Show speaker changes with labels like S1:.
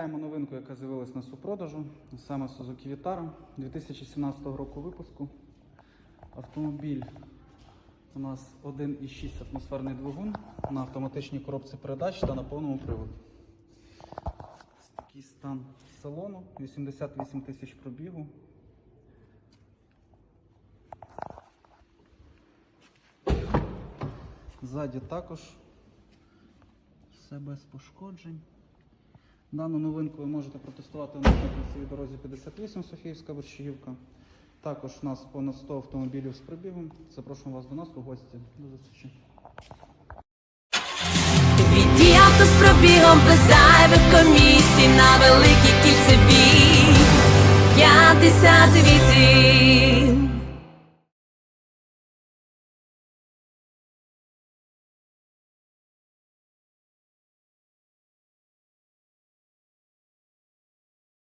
S1: Маємо новинку, яка з'явилась на супродажу, саме Suzuki Vitara 2017 року випуску. Автомобіль у нас 1,6 атмосферний двигун на автоматичній коробці передач та на повному приводі. Такий стан салону, 88 тисяч пробігу. Ззаді також все без пошкоджень. Дану новинку ви можете протестувати на цій дорозі 58 Софіївська Борщагівка. Також у нас понад 100 автомобілів з пробігом. Запрошуємо вас до нас у гості. До зустрічі.
S2: Віді авто з пробігом без зайвих комісій на великій кільцевій 58